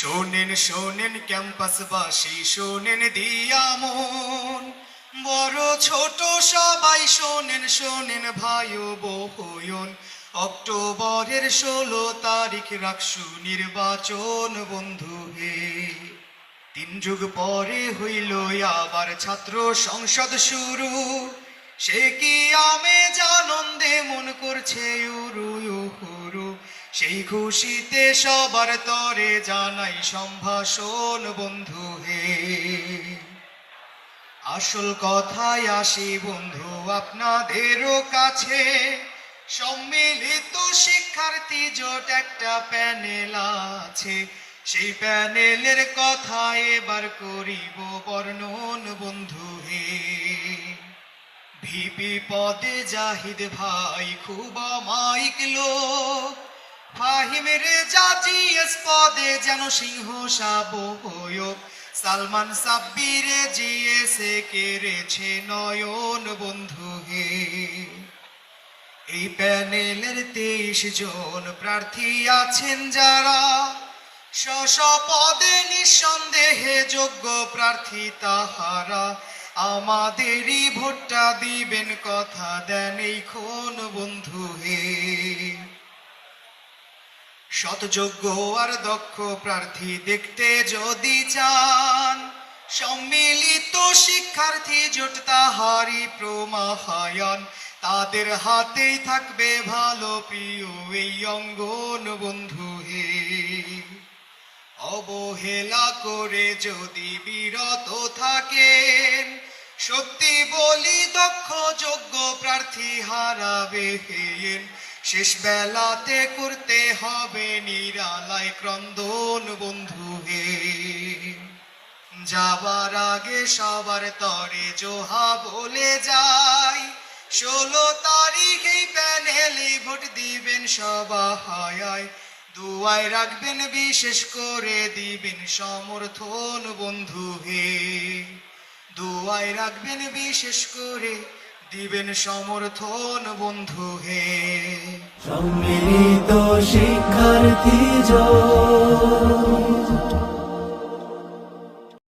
শোনেন শোনেন ক্যাম্পাসবাসী, শোনেন দিয়া মন। বড়, ছোট সবাই শোনেন শোনেন ভাই বহয়ন অক্টোবরের ষোলো তারিখ রাখসু নির্বাচন, বন্ধু হে। তিন যুগ পরে হইল আবার ছাত্র সংসদ শুরু। সে কি আমে জানন্দে মন করছে উরু উহুরু? সেই খুশিতে সবার তরে জানাই সম্ভাষণ, বন্ধু হে। আসল কথায় আসি, বন্ধু, আপনাদেরও কাছে। সম্মিলিত শিক্ষার্থী জোট একটা প্যানেল আছে। সেই প্যানেলের কথা এবার করিব বর্ণন, বন্ধু হে। ভিপি পদে জাহিদ ভাই, খুব অমায়িক লোক। ফাহিমের জাজিএস পদে যেন সিংহ সাবয়ক সালমান সাব্বিরে জিএসে কেড়েছে নয়ন বন্ধু হে। এই প্যানেলের তেইশ জন প্রার্থী আছেন যারা। স্ব পদে নিঃসন্দেহে যোগ্য প্রার্থী তাহারা। আমাদেরই ভোটটা দিবেন, কথা দেন এই খন বন্ধু হে। শতযোগ্য আর দক্ষ প্রার্থী দেখতে যদি চান, সম্মিলিত শিক্ষার্থী জোট তাহারি প্রমাহায়ন। তাদের হাতেই থাকবে ভালো, প্রিয় এই অঙ্গন বন্ধু হে। অবহেলা করে যদি বিরত থাকেন সত্যি বলি দক্ষ, যোগ্য প্রার্থী হারাবে হেন। শেষ বেলাতে করতে হবে নিরালায় ক্রন্দন বন্ধু হে যাবার আগে সবার তরে জোহা বলে যাই। ষোলো তারিখ প্যানেলে ভোট দিবেন সবাহায়। দুয়ায় রাখবেন, বিশেষ করে দিবেন সমর্থন বন্ধু হে দুয়ায় রাখবেন, বিশেষ করে দিবেন সমর্থন বন্ধু হে। সম্মিলিত শিক্ষার্থী